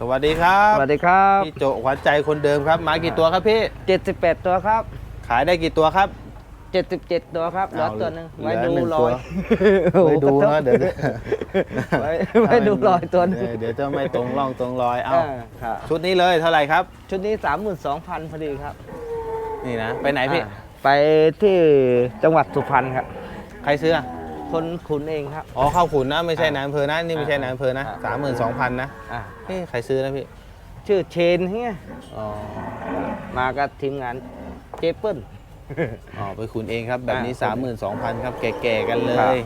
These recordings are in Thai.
สวัสดีครับสวัสดีครับพี่โจขวัญใจคนเดิมครับมากี่ตัวครับพี่ 78 ตัวครับ ขายได้กี่ตัวครับ 77 ตัวครับเหลือเอาตัวหนึงเหลือไว้ดูหนึ่งรตัอวยไม่ดูกรทบนะเดี๋ยวไว้ไว้ดูรอยตัวหนึงเออเดี๋ยวจะไม่ตรงร่องตรงรอยเอาอ่าครับชุดนี้เลยเท่าไหร่ครับ ชุดนี้ 32,000พอดีครับนี่นะไปไหนพี่ อ่าไปที่จังหวัดสุพรรณครับ ใครซื้ออะคนขุนเองครับ อ๋อเข้าขุนนะไม่ใช่อ่านายอำเภอนะนี่ไม่ใช่นายอำเภอนะอ่า สามหมื่นสองพันนะ อ่า เฮ้ยใครซื้อนะพี่ ชื่อเชนเฮียอ๋อ มากับทีมงานเจเปิลอ๋อ ไปขุนเองครับ แบบนี้อ่าสามหมื่นสองพันครับ แก่ๆกันเลครับ ย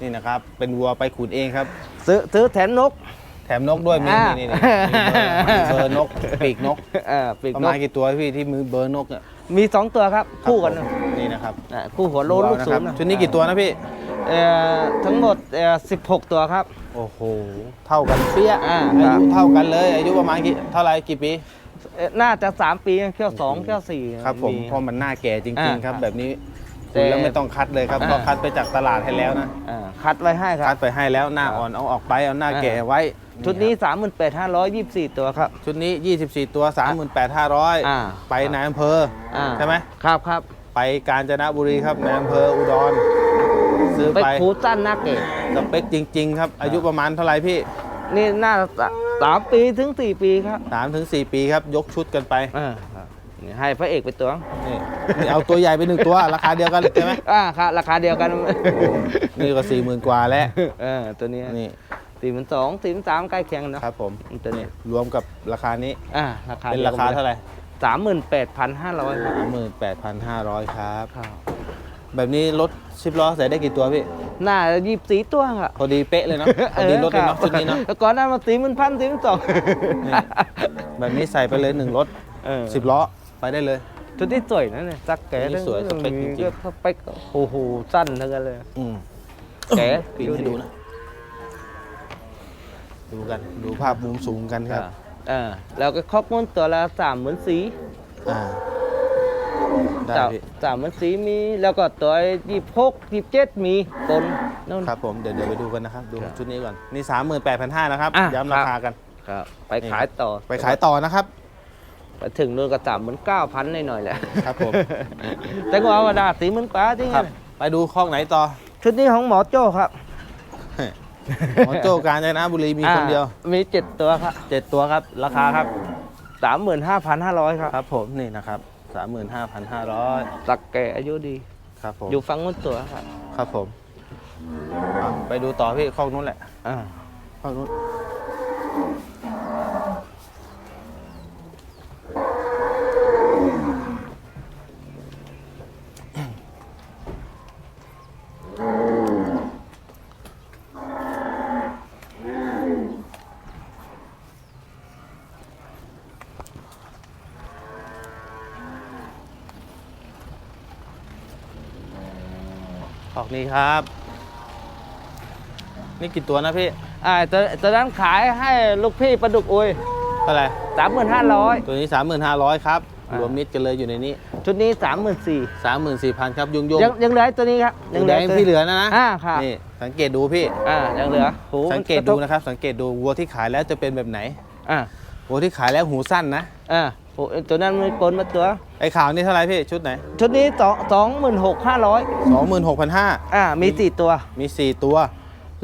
นี่นะครับ เป็นวัวไปขุนเองครับ ซื้อซื้อแถมนก แถมนกด้วยมีอ่านี่ นี่นี่มีเบอร์เบอร์นกปีกนก เออปีกประนมาณกกี่ตัวพี่ที่มือเบอร์นกเนี่ยมีสองตัวครับ คู่กันรับผมนี่นะครับอ่าคู่หัวโลนลูกนะศูครันย์นะชุดนี้กี่ตัวนะพี่ เอ่อทั้งหมดเอ่อ16 ตัวครับ โอ้โห เท่ากันเปี้ยอ่าอาครับยุเท่ากันเลย อายุประมาณกี่เท่าไหรกี่ปี เอ่อน่าจะ 3 ปีเที่ยว2เที่ยว4ครับผมเพราะมันหน้าแก่จริงอ่าๆครับครับ แบบนี้แต่คุณแล้วไม่ต้องคัดเลยครับอ่าเพราะคัดไปจากตลาดให้แล้วนะ อ่าคัดไว้ให้คคัรัดบไปให้แล้วหน้าครับอ่อนเอาออกไปเอาหน้าอ่าแก่ไว้ชุดนี้ครับ38,524 ตัวครับ ชุดนี้ 24 ตัว38,500อ่าไปนายอำเภอออ่าใช่ไหม ครับครับ ไปกาญจนบุรีครับนายอำเภออุดร ซื้อไปไปคูสั้นหน้าเกตสเปคจริง ๆ ครับ อายุประมาณเท่าไหร่พี่นี่น่าจะสามปีถึง4ปีครับ3ถึง4ปีครับ ยกชุดกันไปอ่าครับนี่ให้พระเอกไปตัวนี่นี่เอาตัวใหญ่ไปหนึ่งตัว ราคาเดียวกันใช่ไหมอ่าครับราคาเดียวกัน นี่ก็สี่หมื่นกว่าแล้ว เออตัวนี้นี่สี่พันสองสี่พันสามใกล้เคียงกันเนอะครับผม ตัวนี้รวมกับราคานี้ อ่าราคาเป็นราคาเท่าไหร่สามหมื่นแปดพันห้าร้อยครับสามหมื่นแปดพันห้าร้อยครับ ครับ แบบนี้รถสิบล้อใส่ได้กี่ตัวพี่น่าจะยี่สิบสี่ตัวครับพอดีเป๊ะเลยเนาะพอดีรถเลยเนาะชุดนี้เนาะแต่ก่อนหนั้นมาสี่หมื่นพันสี่หมื่นสองนี่แบบนี้ใส่ไปเลยหนึ่งรถเออสิบล้อไปได้เลยชุดที่สวยนะเนี่ยสักแกชุดที่สวยสเปคจริงๆก็สเปคโอ้โหสั้นทั้งนั้นเลยอืมแกปีนให้ดูนะดูกันดูภาพมุมสูงกันครับเออแล้วก็ครอบม้วนตัวละสามหมื่นสี่อ่า ได้สามพี่สามหมื่นสี่มี แล้วก็ตัวยี่หกยี่เจ็ดมีปนนู่น ครับผมเดี๋ยวเดี๋ยวไปดูกันนะครับ ดูครับชุดนี้ก่อน นี่สามหมื่นแปดพันห้านะครับ อะ ย้ำราคากัน ครับไปขายต่อไปขายต่อนะครับ ไปถึงนู่นก็สามหมื่นเก้าพันหน่อยๆแหละครับผม แต่ก็เอามาได้สี่หมื่นกว่าจริงครับ ไปดูข้องไหนต่อ ชุดนี้ของหมอโจ้ครับหมอโจ้กาญจนบุรีมีคนเดียวอ่ามีเจ็ดตัวครับเจ็ดตัวครับ ราคาครับสามหมื่นห้าพันห้าร้อยครับ ครับผมนี่นะครับ สามหมื่นห้าพันห้าร้อยสักแก่อายุดี ครับผมอยู่ฟังนู้นตัวครับ ครับผมอะไปดูต่อพี่ข้องนู้นแหละอ่าข้องนู้น ขอกนี้ครับ นี่กี่ตัวนะพี่ อ่าตัวตัวนั้นขายให้ลูกพี่ประดุกอุยเท่าไหร่สามหมื่นห้าร้อยตัวนี้ 35,000ครับ อ่าร รวมมิดกันเลยอยู่ในนี้ ชุดนี้สามหมื่นสี่34,000ครับยุ่งยุ่งยังยังเหลือตัวนี้ครับยังแดงที่เหลือนะนะอ่าครับ นี่สังเกตดูพี่ อ่ายังเหลือหูสังเกตดูนะครับ สังเกตดูวัวที่ขายแล้วจะเป็นแบบไหน อ่าวัวที่ขายแล้วหูสั้นนะ อ่า หูตัวนั้นมีปนมาตัว ไอ้ขาวนี่เท่าไหร่พี่ชุดไหน ชุดนี้สองสองหมื่นหกห้าร้อย26,500 อ่ามีสี่ตัว มี 4 ตัว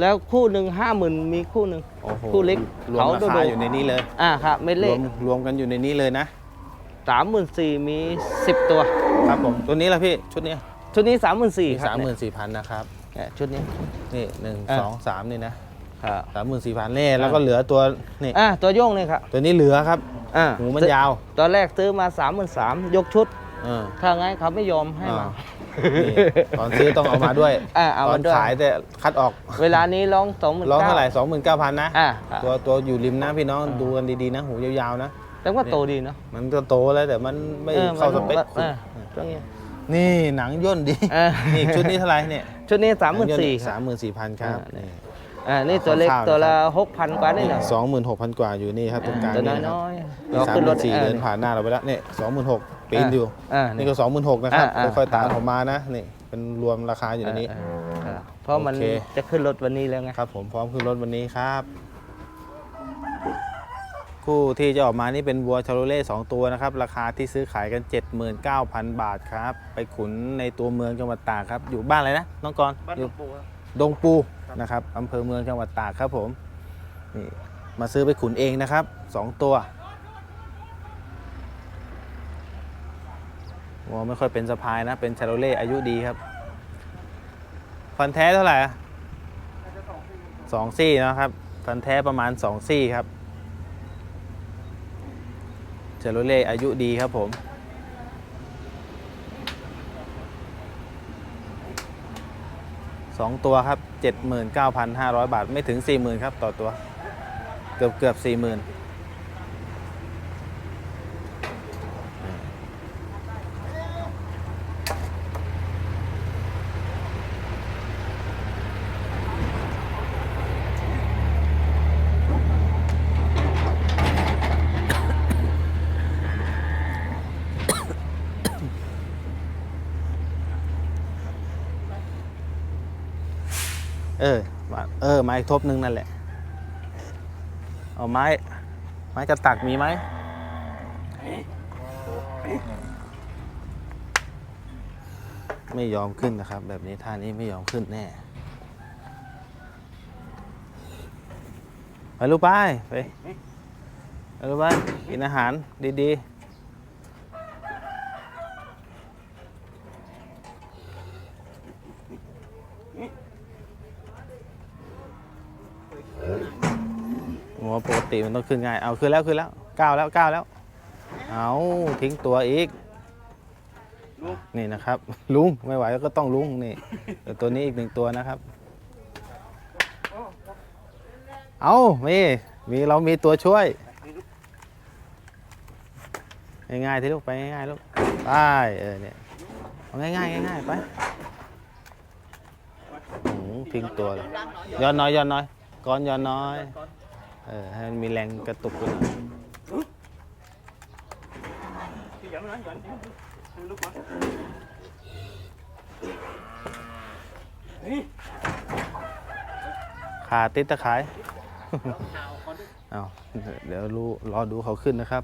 แล้วคู่หนึ่งห้าหมื่นมีคู่หนึ่ง โอ้โหคู่เล็กรวมราเขาคาโดโดอยู่ในนี้เลย อ่าครับเม็ดรเล็วกมรวมกันอยู่ในนี้เลยนะ สามหมื่นสี่มีสิบตัว ครับผม ตัวนี้ละพี่ชุดนี้ชุดนี้สามหมื่นสี่มีครับสามหมื่นสี่พันนะครับ เนี่ยชุดนี้ นี่หนึ่งอะสองสามนี่นะครับ สามหมื่นสี่พันนี่แล้วก็อะเหลือตัวนี่อ่าตัวโยงเลยครับ ตัวนี้เหลือครับ อ่าหูมันยาว ตอนแรกซื้อมาสามหมื่นสามยกชุดเออถ้าไงเขาไม่ยอมให้มาอ่านี่ตอนซื้อต้องเอามาด้วยอ่าเอาตอมานด้วย ขายแต่คัดออกเวลานี้ร้องสองหมื่นร้องเท่าไหร่สองหมื่นเก้าพันนะอ่าตัวตัวอยู่ริมนะพี่น้องอ่าดูกันดีๆนะหูยาวๆนะ แต่ว่าโตดีเนาะมันก็โตแล้วแต่มันไม่ออเข้าสเปคมันคุณเออตรงนี้ นี่หนังย่นดีเออ นี่ชุดนี้เท่าไหร่เนี่ยชุดนี้สามหมื่นสี่คสารับมหมื่นสี่พันครับอ่า อ่านี่ตัวเล็กคร่าวๆตัวละหกพันกว่านี่แหละ สองหมื่นหกพันกว่าอยู่นี่ครับตรงกลางตัวนี่นะครับน้อยนี่ๆสามขึ้นหรมื่ถนสี่ออเดินผ่านหน้าเราไปแล้วเนี่ยสองหมื่นหกปีนอยู่ อ่านี่ก็สองหมื่นหกนะครับอ่าอ่า ค่อยๆตามผมมานะนี่เป็นรวมราคาอยู่ในนี้เออเออเพราะมันโอเค จะขึ้นรถวันนี้แล้วไง ครับผมพร้อมขึ้นรถวันนี้ครับ คู่ที่จะออกมานี่เป็นวัวชาโรเล่2ตัวนะครับ ราคาที่ซื้อขายกัน 79,000 บาทครับ ไปขุนในตัวเมืองจังหวัดตากครับ อยู่บ้านอะไรนะ น้องกรณ์บ้านอหลวยู่งปู่ครับ ดงปูนะครับอำเภอเมืองจังหวัดตากครับผมนี่มาซื้อไปขุนเองนะครับ 2 ตัววัวไม่ค่อยเป็นสะพายนะ เป็นชาโรเล่อายุดีครับ ฟันแท้เท่าไหร่สองซี่นะครับ ฟันแท้ประมาณสองซี่ครับชาโรเล่อายุดีครับผม 2 ตัวครับ 79,500 บาทไม่ถึง 40,000ครับต่อตัว เกือบเกือบ40,000 เออ มาออไม้ทบหนึ่งนั่นแหละ เอาไม้ ไม้กระตักมีไหมไม่ยอมขึ้นนะครับ แบบนี้ท่านี้ไม่ยอมขึ้นแน่ ไปลูกไปไปไปลูกไปกินอาหารดีๆ หัวปก ติมันต้องขึ้นง่าย เอาขึ้นแล้วขึ้นแล้วก้าวแล้วก้าวแล้ว เอาทิ้งตัวอีก นี่นะครับ ลุงไม่ไหวก็ต้องลุงนี่ตัวนี้อีกหนึ่งตัวนะครับ เอามีมีเรามีตัวช่วย ง่ายๆที่ลูกไปง่ายๆลูกไปเออเนี่ยเอาง่ายๆง่ายๆไปอื้อหือทิ้งตัวเลยย้อนน้อยย้อนน้อยก้อนย้อนน้อย เออให้มันมีแรงกระตุกด้วยนะที่ย้อนนะย้อนให้ลูกมาเฮ้ยขาติดตะขาย เอาเดี๋ยวรู้รอดูเขาขึ้นนะครับ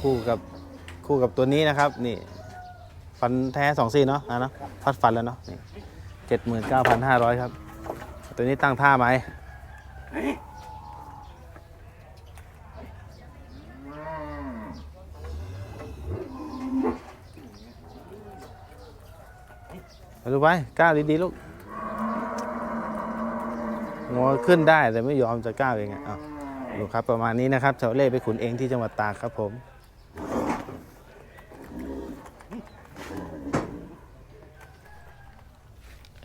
คู่กับคู่กับตัวนี้นะครับ นี่ ฟันแท้สองซี่เนาะอะเนาะฟัดฟันแล้วเนาะนี่เจ็ดหมื่นเก้าพันห้าร้อยครับ ตัวนี้ตั้งท่าไหม ไปดูไปก้าวดีๆลูกงอขึ้นได้แต่ไม่ยอมจะก้าวเองอะดูครับประมาณนี้นะครับชาวเล่ไปขุนเองที่จังหวัดตากครับผม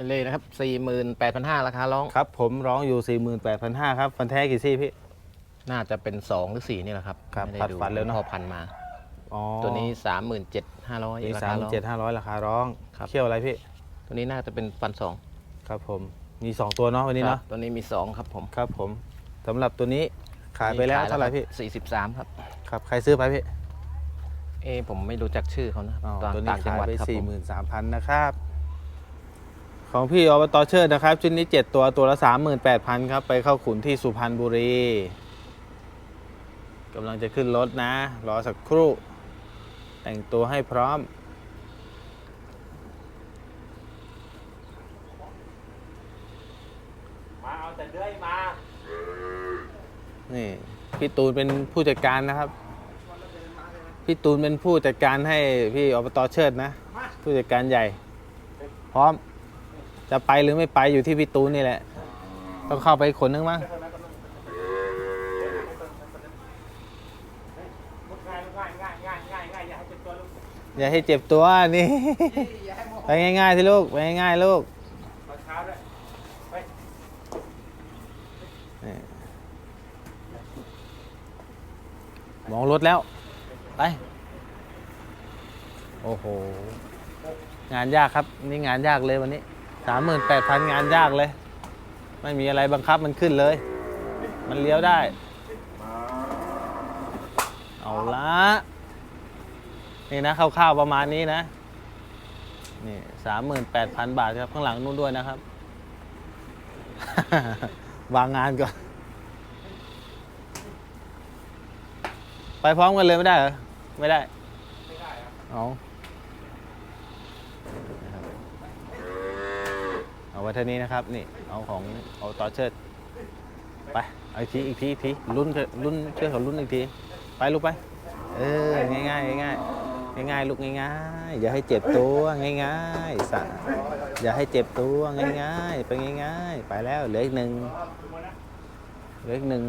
เลยนะครับ 48,500 ราคาร้อง ครับ ผมร้องอยู่ 48,500 ครับ ฟันแท้กี่ซี่พี่ น่าจะเป็น 2 หรือ 4 นี่แหละครับครับไม่ผัดดูฟันแล้วเนอะ พอพันมา อ๋อตัวนี้ 37,500มีราสาคามร้อง เจ็ดห้าร้อยราคาร้อง ครับ เขี้ยวอะไรพี่ ตัวนี้น่าจะเป็นฟันสองครับผม มี 2 ตัวเนาะวันนี้ครัเนาะบตัวนี้มี 2 ครับผมครับผมสำหรับตัวนี้ขายไปแล้วเท่าไหร่พี่ 43 ครับ ครับ ใครซื้อไปพี่ เอะผมไม่รู้จักชื่อเขานะอ๋อตอนตัวนี้ต่างจังขายหวัดไป ครับผม43,000 นะครับ ของพี่อบตเชิดนะครับชุดนี้ 7 ตัวตัวละ 38,000 ครับ ไปเข้าขุนที่สุพรรณบุรีกำลังจะขึ้นรถนะ รอสักครู่ แต่งตัวให้พร้อม มาเอาแต่เลื่อยมา นี่ พี่ตูนเป็นผู้จัดการนะครับ พี่ตูนเป็นผู้จัดการให้พี่อบตเชิดนะ ผู้จัดการใหญ่ พร้อม จะไปหรือไม่ไปอยู่ที่พี่ตูนนี่แหละ ต้องเข้าไปคนนึงมั้งอย่าให้เจ็บตัวนี่ไปง่ายๆที่ลูกไปง่ายๆลูกมองรถแล้ว ไป โอ้โห งานยากครับ นี่งานยากเลยวันนี้ สามหมื่นแปดพันงานยากเลย ไม่มีอะไรบังคับมันขึ้นเลย มันเลี้ยวได้ เอาละนี่นะคร่าวๆประมาณนี้นะ นี่สามหมื่นแปดพันบาทครับ ข้างหลังนู้นด้วยนะครับ วางงานก่อน ไปพร้อมกันเลยไม่ได้เหรอ ไม่ได้ ไม่ได้ครับเอา เอาท่านี้นะครับนี่เอาของเอาต่อเชิดไปเอาอีกทีอีกทีอีกทีลุ้นเถอะลุ้นเชื่อเขาลุ้นอีกทีไปลูกไปเออง่ายง่ายง่ายง่ายง่ายลูกง่ายง่ายอย่าให้เจ็บตัวง่ายง่ายๆสะอย่าให้เจ็บตัวง่ายง่ายไปง่ายง่ายไปแล้วเหลืออีกหนึ่งเหลืออีกหนึ่ง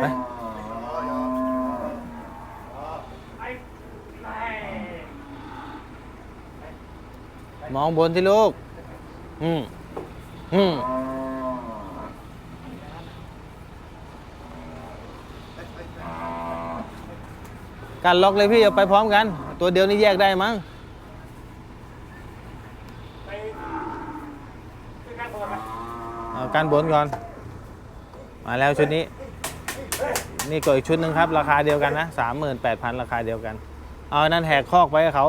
ไปมองบนที่ลูก อืมอืมการล็อกเลยพี่เอาไปพร้อมกัน ตัวเดียวนี่แยกได้มั้งเอาการบนก่อน มาแล้วชุดนี้ นี่ก็อีกชุดหนึ่งครับ ราคาเดียวกันนะสามหมื่นแปดพันราคาเดียวกัน เอานั่นแหกคอกไปเขา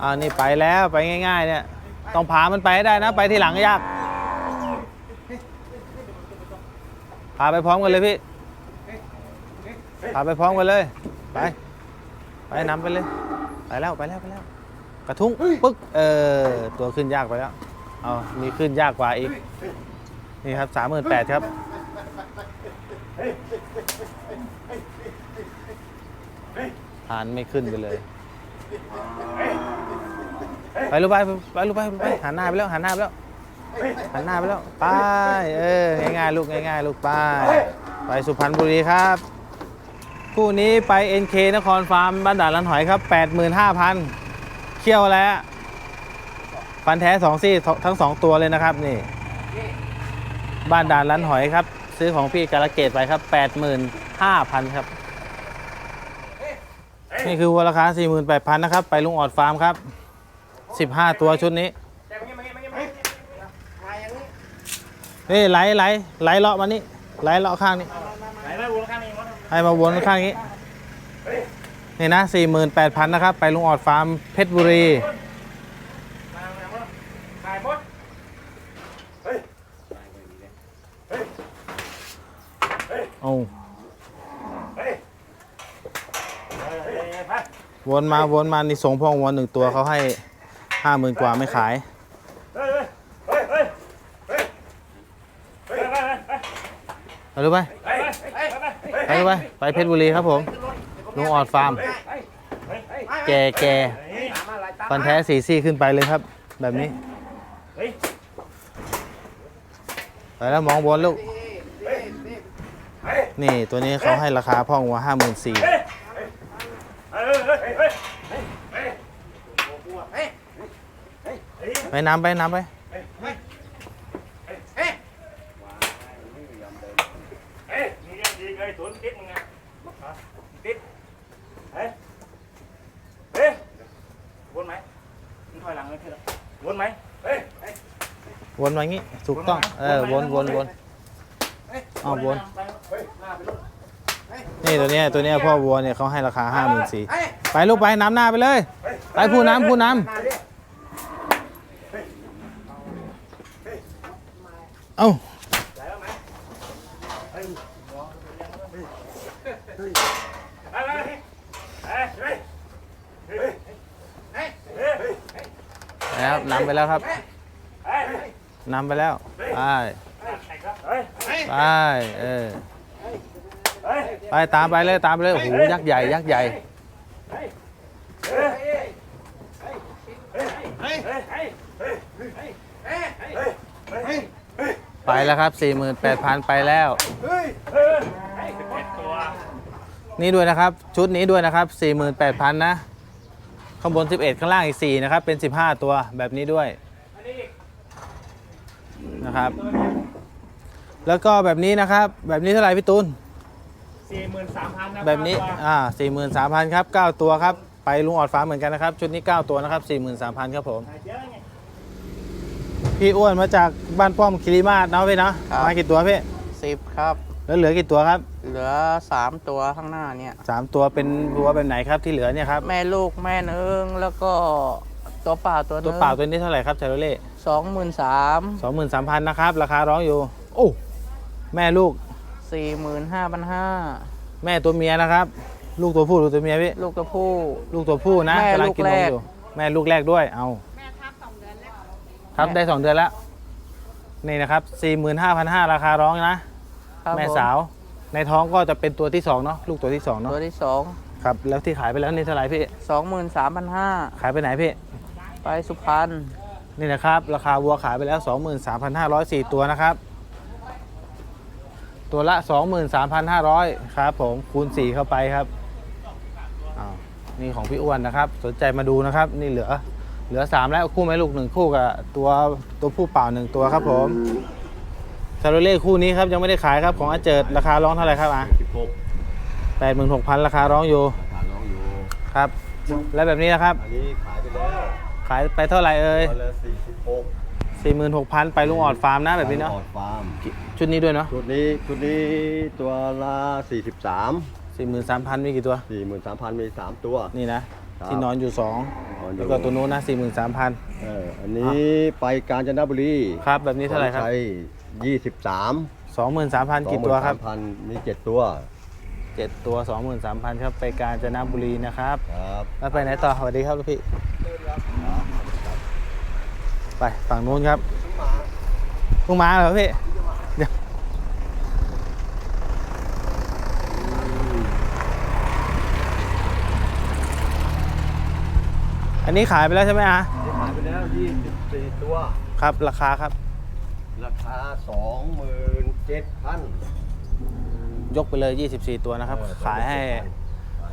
เอานี่ไปแล้วไปง่าย ๆ เนี่ย ต้องพามันไปให้ได้นะ ไปที่หลังก็ยาก พาไปพร้อมกันเลยพี่ พาไปพร้อมกันเลย ไป ไปนำไปเลย ไปแล้วไปแล้วไปแล้ว กระทุ้งปึ๊ก เออ ตัวขึ้นยากไปแล้ว เอามีขึ้นยากกว่าอีก นี่ครับสามหมื่นแปดครับทานไม่ขึ้นไปเลย ไปลูกไปไปลูกไปไปหันหน้าไปแล้วหันหน้าไปแล้วหันหน้าไปแล้วไปเออง่ายๆลูกง่ายๆลูกไปไปสุพรรณบุรีครับ คู่นี้ไป NK นครฟาร์มบ้านด่านลันหอยครับ 85,000เขี้ยวแล้วฟันแท้สองซี่ทั้งสองตัวเลยนะครับนี่ บ้านด่านลันหอยครับ ซื้อของพี่กาลเกตไปครับ 85,000 ครับนี่คือวัวราคา48,000 นะครับ ไปลุงออดฟาร์มครับ 15ตัวชุดนี้แต่มาเงี้ยมาเงี้ยมาเงี้ยมาเงี้ยมาอย่างนี้ นี่ไหลไหลไหลเลาะมานี่ไหลเลาะข้างนี้ไหนมาวนข้างนี้มั้งให้มาวนข้างนี้ นี่นะ48,000นะครับ ไปลุงออดฟาร์มเพชรบุรีมามามาถ่ายหมดเฮ้ยเอาเฮ้ยเฮ้ยเฮ้ยไปวนมาวนมานี่ส่งพ่อวัวหนึ่งตัวเขาให้ 50,000กว่าไม่ขาย ไปไปไปไปดูไปไปไปไปไปดูไป ไปเพชรบุรีครับผม ลุงออดฟาร์ม แกแกฟันแท้สีซี่ขึ้นไปเลยครับ แบบนี้ ไปแล้วมองบนลูก นี่ตัวนี้เขาให้ราคาพ่อวัวห้าหมื่นสี่ เฮ้ยเฮ้ยเฮ้ยเฮ้ยเฮ้ยเฮ้ย ไปน้ำไปน้ำไปเฮ้ยมึงยังดีเลยสวนติดมึงไงติดเฮ้ยเฮ้ยวนไหมมึงถอยหลังเลยพี่วนไหมเฮ้ยวนมางี้ถูกต้องเออวนวนวนอ้าววนนี่ตัวเนี้ยตัวเนี้ยพ่อวัวเนี่ยเขาให้ราคาห้าหมื่นสี่ไปลูกไปน้ำหน้าไปเลย ไปผู้น้ำผู้น้ำ เอ้านะครับนำไปแล้วครับนำไปแล้ว ไป ไป เออ ไป ตามไปเลย ตามไปเลย โอ้โห ยักษ์ใหญ่ ยักษ์ใหญ่ ไปแล้วครับ 48,000 ไปแล้ว นี่ด้วยนะครับ ชุดนี้ด้วยนะครับ 48,000 นะ ข้างบน 11 ข้างล่างอีก 4 นะครับ เป็น 15 ตัวแบบนี้ด้วยนะครับ แล้วก็แบบนี้นะครับ แบบนี้เท่าไหร่พี่ตูนสี่หมื่นสามพันนะแบบนี้อ่า43,000 ครับ 9 ตัวครับ ไปลุงออดฟ้าเหมือนกันนะครับ ชุดนี้ 9 ตัวนะครับ 43,000 ครับผมเยอะไง พี่อ้วนมาจากบ้านป้อมคิริมาศเนาะพี่เนาะครับ มากี่ตัวพี่สิบครับ แล้วเหลือกี่ตัวครับเหลือสามตัวข้างหน้าเนี่ย สามตัวเป็นวัวแบบไหนครับที่เหลือเนี่ยครับแม่ลูกแม่นึงแล้วก็ตัวเปล่าตัวนึตัวงเปล่าตัวนี้เท่าไหร่ครับชาโรเล่สองหมื่นสามสองหมื่นสามพันนะครับ ราคาร้องอยู่ โอ้แม่ลูกสี่หมื่นห้าพันห้าแม่ตัวเมียนะครับ ลูกตัวผู้ลูกตัวเมียพี่ ลูกตัวผู้ ลูกตัวผู้นะแม่กำลังลูกกินนแรมก อยู่ แม่ลูกแรกด้วยเอา ครับได้สองเดือนแล้ว นี่นะครับ 45,500ราคาร้องนะ ครับแม่ผสาว ในท้องก็จะเป็นตัวที่สองเนาะลูกตัวที่สองเนาะตัวที่สองครับแล้วที่ขายไปแล้วนี่เท่าไหร่พี่ สองหมื่นสามพันห้าขายขายไปไหนพี่ ไปสุพรรณนี่นะครับ ราคาวัวขายไปแล้ว 23,504 ตัวนะครับ ตัวละ 23,500 ครับผมคูณ 4 เข้าไปครับอ้าวนี่ของพี่อ้วนนะครับ สนใจมาดูนะครับ นี่เหลือ เหลือ 3 แล้วคู่แม่ลูกหนึ่งคู่กับตัวตัวผู้เปล่าหนึ่งตัวครับผมซาโรเล่คู่นี้ครับยังไม่ได้ขายครับของอาเจิดราคาร้องเท่าไหร่ครับอะสิบหกแปดหมื่นหกพันราคาร้องอยู่ฐานน้องอยู่ครับ แล้วแบบนี้นะครับ อันนี้ขายไปแล้วขายไปเท่าไหร่เอ่ยตัวละสี่สิบหกสี่หมื่นหกพันไปลุงออดฟาร์มนะแบบนี้เนาะออดฟาร์มชุดนี้ด้วยเนาะชุดนี้ชุดนี้ตัวละสี่สิบสาม สี่หมื่นสามพันมีกี่ตัว สี่หมื่นสามพันมีสามตัว นี่นะ ครับที่นอนอยู่สองนอนอยู่ แล้วก็ตัวนู้นนะสี่หมื่นสามพันเอออันนี้ไปกาญจนบุรีครับ แบบนี้เท่าไหร่ครับยี่สิบสามสองหมื่นสามพันกี่ตัวครับพันมีเจ็ดตัวเจ็ดตัวสองหมื่นสามพันครับ ไปกาญจนบุรีนะครับ ครับ แล้วไปไหนต่อสวัสดีครับลูกพี่ ไปฝั่งนู้นครับเพิ่งมาเหรอพี่ เดี๋ยว อันนี้ขายไปแล้วใช่ไหมอะขายไปแล้วยี่สิบสี่ตัว ครับ ราคาครับ ราคาสองหมื่นเจ็ดพันยกไปเลย 24 ตัวนะครับขายให้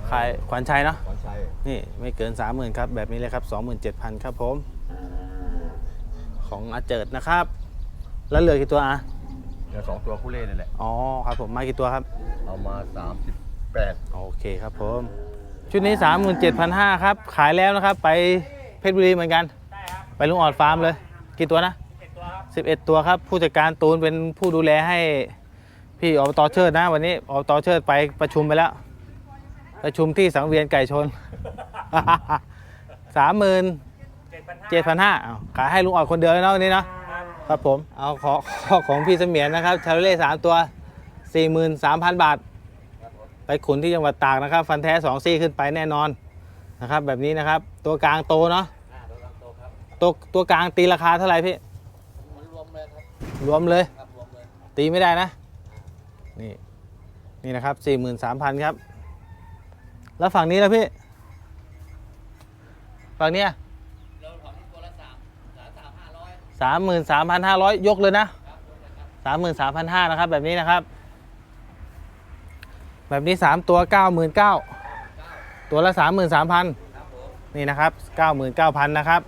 ขายขวัญชัยเนาะ ขวัญชัยนี่ไม่เกิน 30,000ครับ แบบนี้เลยครับ 27,000 ครับผม ของอาเจิดนะครับ แล้วเหลือกี่ตัวอะ เดี๋ยวสองตัวคู่เล่นนี่แหละ อ๋อครับผมมากี่ตัวครับ เอามาสามสิบแปดโอเคครับผม ชุดนี้ 37,500ครับ ขายแล้วนะครับ ไปเพชรบุรีเหมือนกัน ไปลุงออดฟาร์มเลย กี่ตัวนะ11 ตัวครับ ผู้จัดการตูนเป็นผู้ดูแลให้พี่อบตเชิดนะวันนี้อบตเชิดไปประชุมไปแล้ว ประชุมที่สังเวียนไก่ชนสามหมื่นเจ็ดพันห้าขายให้ลุงออดคนเดียวเลยเนาะวันนี้เนาะครับผม เอาขอขอของพี่เสมียนนะครับชาโรเล่สามตัวสี่หมื่นสามพันบาท ไปขุนที่จังหวัดตากนะครับ ฟันแท้สองซี่ขึ้นไปแน่นอนนะครับ แบบนี้นะครับ ตัวกลางโตเนาะตัวตัวกลางตีราคาเท่าไหร่พี่รวมเลยครับรวมเลย ครับรวมเลยตีไม่ได้นะ นี่นี่นะครับสี่หมื่นสามพันครับ แล้วฝั่งนี้แล้วพี่ ฝั่งเนี้ยเราถอนตัวละสามสามสามห้าร้อยสามหมื่นสามพันห้าร้อยยกเลยนะสามหมื่นสามพันห้านะครับ แบบนี้นะครับ แบบนี้สามตัวเก้าหมื่นเก้าตัวละสามหมื่นสามพันนี่นะครับเก้าหมื่นเก้าพันนะครับ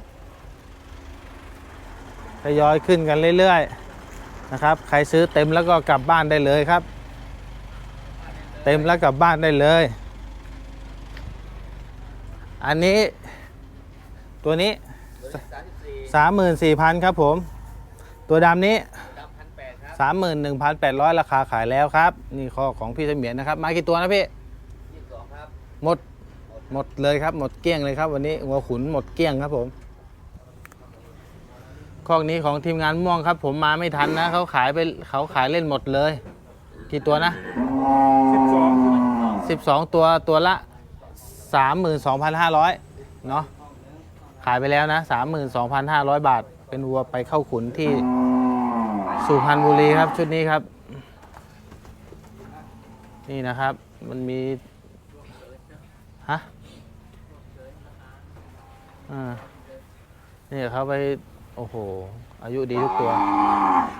ทยอยขึ้นกันเรื่อยๆนะครับ ใครซื้อเต็มแล้วก็กลับบ้านได้เลยครับ เต็มแล้วกลับบ้านได้เลย อันนี้ตัวนี้สามสิบสี่สามหมื่นสี่พันครับผม ตัวดำนี้ ดำพันแปดครับสามหมื่นหนึ่งพันแปดร้อยราคาขายแล้วครับ นี่ข้อของพี่เสมียนนะครับ มากี่ตัวนะพี่ยี่สิบสองครับหมดหมดเลยครับ หมดเกลี้ยงเลยครับ วันนี้หัวขุนหมดเกลี้ยงครับผมคอกนี้ของทีมงานม่วงครับ ผมมาไม่ทันนะเขาขายไปเขาขายเล่นหมดเลย กี่ตัวนะสิบสองสิบสองตัวตัวละสามหมื่นสองพันห้าร้อยเนาะขายไปแล้วนะสามหมื่นสองพันห้าร้อยบาท เป็นวัวไปเข้าขุนที่ สุพรรณบุรีครับชุดนี้ครับ นี่นะครับมันมีฮะอ่านี่เขาไปโอ้โห อายุดีทุกตัว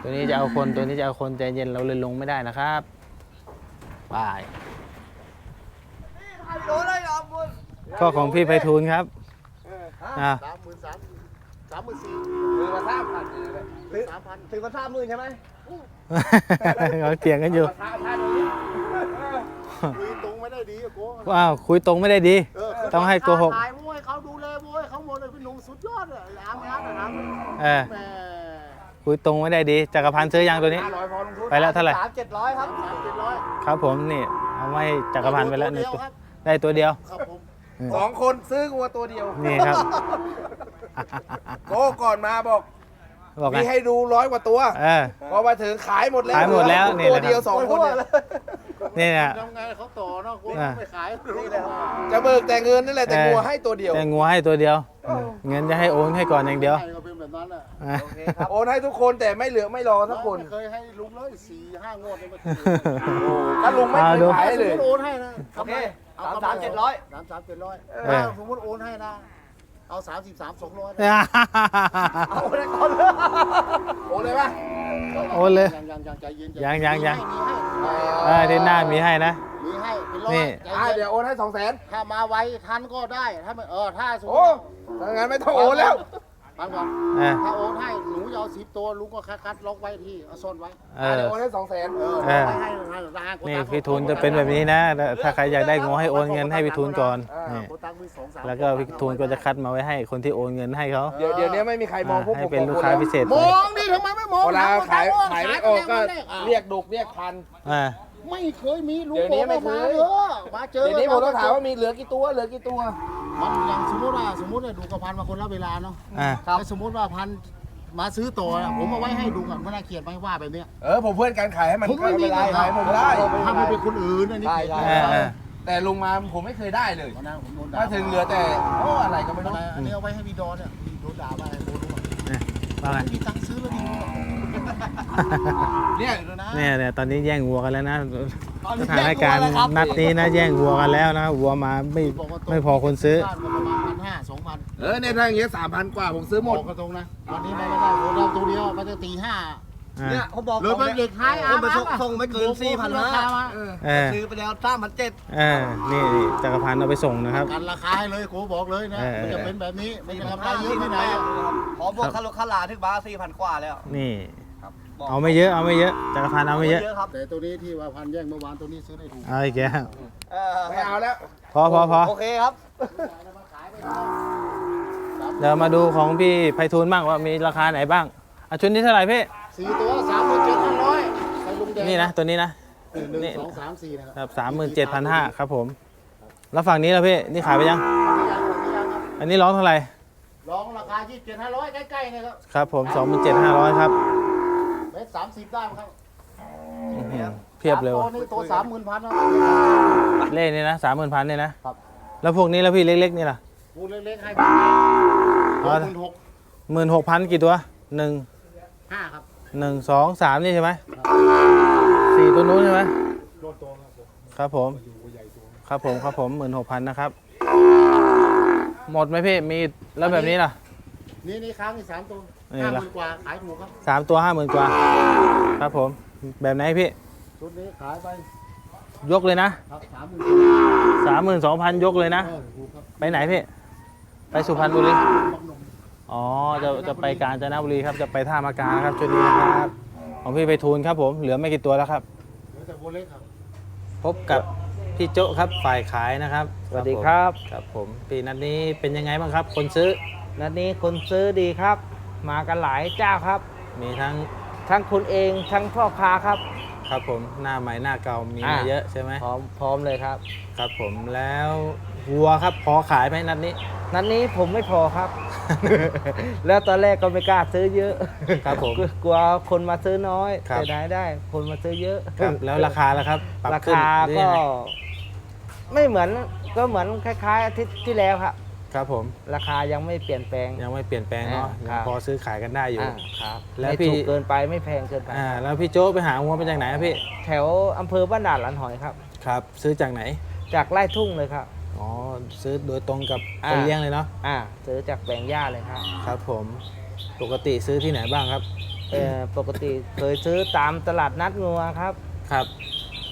ตัวนี้จะเอาคนตัวนี้จะเอาคนใจเย็นเราเลยลงไม่ได้นะครับบายก็ของพี่ไพฑูรย์ครับอ่า สามหมื่นสามสามหมื่นสี่คือมาสามพันเลยซื้อสามพันซื้อมาสามหมื่นใช่ไหมเขาเถียงกันอยู่สามพันเลยคุยตรงไม่ได้ดีอะโก้ว้าวคุยตรงไม่ได้ดีเออต้องให้โกหกขายมวยเขาดูแลมวยเขาหมดเลยพี่หนุ่มสุดยอดเลยอามอาร์ตอะนะเออแหมคุยตรงไม่ได้ดีจักรพันธ์ซื้อยังตัวนี้ห้าร้อยพอลงทุนไปแล้วเท่าไหร่สามเจ็ดร้อยครับสามเจ็ดร้อยครับผมนี่เอาไม่จักรพันธ์ไปแล้วหนึ่งเดียตัวครับได้ตัวเดียวครับผม สองคนซื้อวัวตัวเดียวนี่ครับ โก้ก่อนมาบอกบอกไงมีให้ดูร้อยกว่าตัวเออ พอมาถึงขายหมดแล้วขายหมดแล้วนี่ตัวแหละครับ เดียวสองคนเนี่ยก็เนี่ยทำไงเขาต่อเนาะกูอะ ไม่ขายนี่แหละจะเบิกแต่เงินนั่นแหละแต่กลัวให้ตัวเดียวแต่งัวให้ตัวเดียวเงินจะให้โอนให้ก่อนอย่างเดียวให้ก็เป็นแบบนั้นแหละอะโอเคครับโอนให้ทุกคนแต่ไม่เหลือไม่รอสักคนไม่เคยให้ลุงเลยสี่ห้างวดเลยเมื่อถ้าลุงไม่เคยขายสมเลยมติโอนให้นะโอเค เอาสามสามเจ็ดร้อยสามสามเจ็ดร้อยเออสมมติโอนให้นะ เอาสามสิบสามสองร้อยเอาเลยก่อนเลยโอนเลยป่ะโอนเลย ยังยังยังใจเย็นยังยังยังมีให้เออที่หน้ามีให้นะ มีให้เป็นร้อยนี่ ใจอ่าเย็นเดี๋ยวโอนให้สองแสนถ้ามาไวทันก็ได้ถ้าไม่เออถ้าสมมโอ้ติถ้างั้นไม่ต้องโอนแล้ว ฟังก่อนเออ ถ้าโอนให้หนูจะเอาสิบตัวลุงก็คัดคัดล็อกไว้ที่เอาซ่อนไว้เออ่าอเดี๋ยวโอนให้สองแสนเออเออไม่ให้ให้ร้านโกนี่ตังพี่ทุนจะเป็นแบบนี้นะ ถ้าใครอยากได้งัวให้โอนเงินให้พี่ทุนก่อนอ่านี่โกตังมีสองสามแล้วก็พี่ทุนก็จะคัดมาไว้ให้คนที่โอนเงินให้เขาเดี๋ยวเดี๋ยวนี้ไม่มีใครมองพวกให้ผมเป็นสองลูกคนค้าแล้วพิเศษมองดิทำไมไม่มองเวลาขายหลังขายโกไม่ตังออกก็ขายไปแล้วเรียกดุกเรียกพัน อ่า ไม่เคยมีลุงเดี๋ยวนี้บอกว่าไม่มาเคยเออมาเจอเดี๋ยวนี้ผมต้องถามว่ามีเหลือกี่ตัวเหลือกี่ตัว มันอย่างสมมติว่าสมมติว่าดูกระพันมาคนละเวลาเนาะอ่าถ้าสมมติว่าพันมาซื้อต่อน่ะผมเอาไว้ให้ดูก่อนไม่น่าเกลียดไม่ว่าแบบเนี้ยเออผมเพื่อนกันขายให้มันผมไม่มีก็เป็นไรขายผมได้ถ้ามันเป็นคนอื่นอันนี้เกลียดได้เออเออแต่ลุงมาผมไม่เคยได้เลยวันนั้นผมโดนด่าถ้าถึงเหลือแต่โอ้อะไรก็ไม่วันรู้นั้นอันนี้เอาไว้ให้พี่ดอนเนี่ยพี่โดนด่าว่าอะไรโดนด่าว่าไง ไม่มีตังค์ซื้อแล้วดิ เนี่ยเดี๋ยวนะเนี่ยเนี่ยตอนนี้แย่งวัวกันแล้วนะสถานการณ์นัดนี้นะแย่งวัวกันแล้วนะวัวมาไม่บอกว่าตรงไม่พอคนซื้อบ้านก็ประมาณพันห้าสองพันเออเนี่ยถ้าอย่างเงี้ยสามพันกว่าผมซื้อหมดบอกกระตรงนะวันนี้ไม่ได้ผมเอาตัวเดียวมันจะตีห้าอ่าเนี่ยเขาบอกหรือมันเด็กท้ายอาคนไปร์ส่งส่งไม่เกินสี่พันห้าเออเออซื้อไปแล้วสามพันเจ็ดเออนี่นี่จักรพันธ์เอาไปส่งนะครับกันราคาให้เลยกูบอกเลยนะเออมันจะเป็นแบบนี้มันจะทำได้เยอะที่ไหนอะขอบวกค่ารถค่าลาถึงบ้าสี่พันกว่าแล้วนี่ครั บบอกเอาไม่เยอะเอาไม่เยอะจักรพันธ์เอาไม่เยอะครับแต่ตัวนี้ที่ว่าพันแย่งเมื่อวานตัวนี้ซื้อได้ถูกเอาอีกแล้วเออไม่เอาแล้วพอพอพอโอเคครับ เดี๋ยวมาดูของพี่ไพฑูรย์บ้างว่ามีราคาไหนบ้างอะชุดนี้เท่าไหร่พี่สี่ตัวสามหมื่นเจ็ดพันร้อยใส่ลุงแดงนี่นะตัวนี้นะ หนึ่งนี่สองสามสี่นะคครับรับสามหมื่นเจ็ดพันห้าครับผม แล้วฝั่งนี้ล่ะพี่ นี่ขายไปยัง อันนี้ร้องเท่าไหร่ ลองราคายี่สิบเจ็ดห้าร้อยใกล้ๆนะครับ ครับผมสองหมื่นเจ็ดห้าร้อยครับ เมตรสามสิบได้ไหมครับอื้อหือเพียบเลยตัวว่ะนี้ตัวสามหมื่นพันนะเล่นี่นะสามหมื่นพันเนี่ยนะ ครับแล้วพวกนี้แล้วพี่เล็กๆนี่ล่ะพูดเล็กๆให้อ๋อหมื่นหกหมื่นหกพันกี่ตัวหนึ่งห้าครับหนึ่งสองสามนี่ใช่ไหมสี่ตัวนู้นใช่ไหมโดนตัวครับผมครับผม ครับผมครับผมหมื่นหกพันนะครับ หมดไหมพี่มีแล้วแบบนี้ล่ะ นี่นี่ค้างอีกสามตัว นี่ห้าหละมื่นกว่าขายถูกครับสามตัวห้าหมื่นกว่า ครับผม แบบไหนพี่ ชุดนี้ขายไปยกเลยนะครับสามหมื่นสามหมื่นสองพันยกเลยนะ เออถูกครับไปไหนพี่ ไปสุพรรณบุรี บักหนุ่มอ๋อ จะจะไปกาญจนบุรีครับ จะไปท่ามากาครับชุดนี้นะครับ ของพี่ไปทูลครับผม เหลือไม่กี่ตัวแล้วครับ เหลือแต่โบเล็กครับ พบกับพี่โจ้ครับฝ่ายขายนะครับสวัสดีครับ ครับผมปีนัดนี้เป็นยังไงบ้างครับ คนซื้อ นัดนี้คนซื้อดีครับ มากันหลายเจ้าครับ มีทั้งทั้งคุณเองทั้งพ่อค้าครับ ครับผมหน้าใหม่หน้าเก่ามีอ่ามาเยอะใช่ไหมพร้อมพร้อมเลยครับ ครับผมแล้ววัวครับพอขายไหมนัดนี้ นัดนี้ผมไม่พอครับ แล้วตอนแรกก็ไม่กล้าซื้อเยอะครับผมกลัวกลัวคนมาซื้อน้อยครับ แต่ได้ได้คนมาซื้อเยอะครับ แล้วราคาล่ะครับปรับราขึ้นคาหรือก็ยังไงไม่เหมือนก็เหมือนคล้าย ๆ อาทิตย์ที่แล้วครับ ครับผมราคายังไม่เปลี่ยนแปลง ยังไม่เปลี่ยนแปลงเนาะอ่ายังครับพอซื้อขายกันได้อยู่ อ่าครับแล้วไม่พี่ ถูกเกินไปไม่แพงเกินไป อ่าแล้วพี่โจ้ไปหาวัวมาจากไหนครับพี่แถวอำเภอบ้านด่านหลันหอยครับ ครับ ซื้อจากไหนจากไร่ทุ่งเลยครับ อ๋อซื้อโดยตรงกับอ่า คนเลี้ยงเลยเนาะอ่าซื้อจากแปลงหญ้าเลยครับครับ ผมปกติซื้อที่ไหนบ้างครับเออปกติเคยซื้อตามตลาดนัดงัวครับ ครับ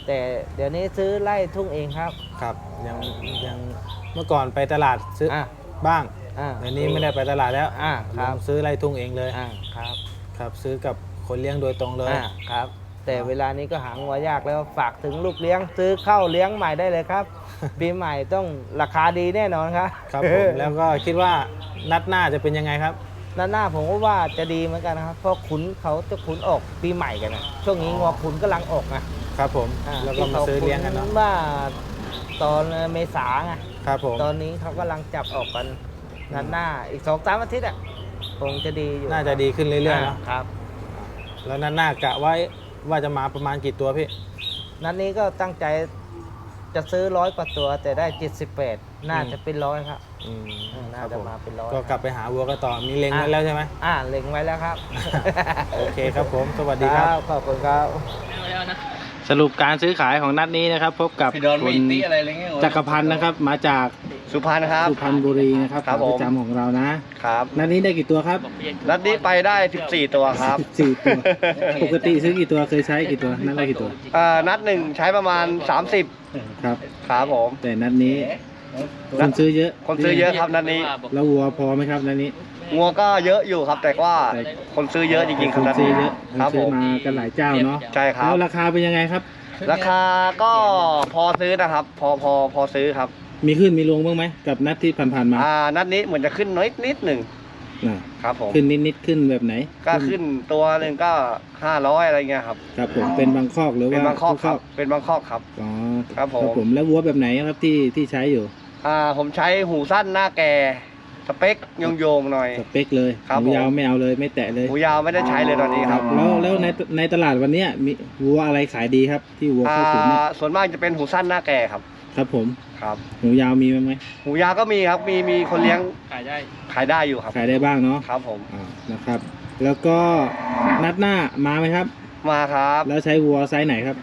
แต่เดี๋ยวนี้ซื้อไร่ทุ่งเองครับ ครับยังยัง เมื่อก่อนไปตลาดซื้อออ่าบ้างอ่าเดี๋ยวนี้ไม่ได้ไปตลาดแล้วอ่าครับ ลงซื้อไร่ทุ่งเองเลยอ่าครับครับ ซื้อกับคนเลี้ยงโดยตรงเลย อ่าครับ แต่เวลานี้ก็หางัวยากแล้วฝากถึงลูกเลี้ยง ซื้อเข้าเลี้ยงใหม่ได้เลยครับ ปีใหม่ต้องราคาดีแน่นอนครับครับผมแล้วก็คิดว่านัดหน้าจะเป็นยังไงครับ ด้านหน้าผมก็ว่าจะดีเหมือนกันนะครับ เพราะขุนเขาจะขุนออกปีใหม่กันนะช่วงนี้งัวขุนกำลังออกนะ ครับผม อ่าแล้วก็มาซื้อเลี้ยงกันเนาะที่ขขุว่า ตอนเมษาไงครับผม ตอนนี้เขากำลังจับออกกันนัดหน้าอีกสองสามอาทิตย์อะคงจะดีอยู่น่าจะดีขึ้นเรื่อยๆเนาะครับ แล้วนัดหน้ากะไว้ว่าจะมาประมาณกี่ตัวพี่ นัดนี้ก็ตั้งใจจะซื้อร้อยกว่าตัว แต่ได้78น่าจะเป็นร้อยครับอืมเออคน่ารับจะผมมาเป็นร้อยก็กลับไปหาวัวกันต่อมีเล็งไว้อะแล้วใช่ไหมอ่าเล็งไว้แล้วครับ โอเคครับผม สวัสดีครับ ขอบคุณครับ สรุปการซื้อขายของนัดนี้นะครับ พบกับคุณจักรพันธ์นะครับ มาจากสุพรรณครับ สุพรรณบุรีนะครับครับขาผม ประจำของเรานะครับนัดนี้ได้กี่ตัวครับนัดนี้ไปได้ 14 ตัวครับ สี่ตัว ปกติซื้อกี่ตัวเคยใช้กี่ตัวนัดละกี่ตัวเอ่อนัดหนึ่งใช้ประมาณ 30ครับ ครับผม แต่นัดนี้คนซื้อเยอะคนซื้อเยอะครับนัดนี้ แล้ววัวพอไหมครับนัดนี้ งัวก็เยอะอยู่ครับ แต่ว่าแต่คนซื้อเยอะจริงๆคครับนนัดซื้อนี้เยอะคนครับผซื้อม มากันหลายเจ้าเนาะใช่ครับ แล้วราคาเป็นยังไงครับ ราคาก็พอซื้อนะครับ พอพอพอซื้อครับ มีขึ้นมีลงบ้างไหมกับนัดที่ผ่านๆมาอ่านัดนี้เหมือนจะขึ้นน้อยนิดหนึ่งน่ะครับผมขึ้นนิดๆขึ้นแบบไหนก็ขึ้นตัวหนึ่งก็500อะไรเงี้ยครับ ครับผมเป็นบางคอกหรือเป็นว่าบางข้อทุกครับ เป็นบางข้อครับ อ๋อครับผมผมแล้ววัวแบบไหนครับที่ที่ใช้อยู่ อ่าผมใช้หูสั้นหน้าแก่ส เปคโยงๆหน่อย สเปคเลยครับหูยาวผมไม่เอาเลยไม่แตะเลยหูยาวไม่ได้ใช้เลยตอนนี้ครับแล้วแล้วในในตลาดวันเนี้ยมีวัวอะไรขายดีครับ ที่วัวอ่าเข้าศูนย์เนี่ยส่วนมากจะเป็นหูสั้นหน้าแก่ครับครับผมครับหูยาวมีบ้างไหมหูยาวก็มีครับมีมีคนเลี้ยงขายได้ขายได้อยู่ครับ ขายได้บ้างเนาะครับผมอ่านะครับ แล้วก็นัดหน้ามาไหมครับ มาครับแล้วใช้วัวไซส์ไหนครับ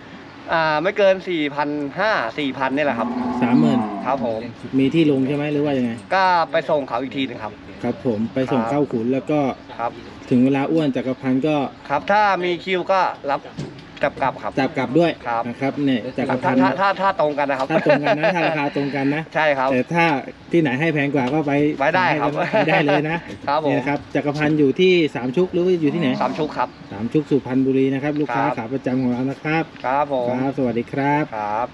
อ่าไม่เกิน4 5 0 0 4,000นี่แหละครับสามหมื่น ครับผม มีที่ลงใช่ไหมหรือว่ายังไง ก็ไปส่งเขาอีกทีหนึงครับ ครับผมไปส่งครับเข้าขุนแล้วก็ครับ ถึงเวลาอ้วนจักรพันธ์ก็ครับถ้ามีคิวก็รับจับกลับครับ จับกลับด้วยครับ นะครับเนี่ยจักรถ้าพันธ์ถ้าถ้าถ้าตรงกันนะครับถ้าตรงกันนะถ้าราคาตรงกันนะ ใช่ครับ แต่ถ้าที่ไหนให้แพงกว่าก็ไปไว้ได้ครับให้ได้เลยนะครับผม เนี่ยครับจักรพันธ์อยู่ที่สามชุกหรือว่าอยู่ที่ไหนสามชุกครับ สามชุกสุพรรณบุรีนะครับ ลูกค้าครับ ขาประจำของเรานะครับ ครับผมครับ สวัสดีครับ ครับ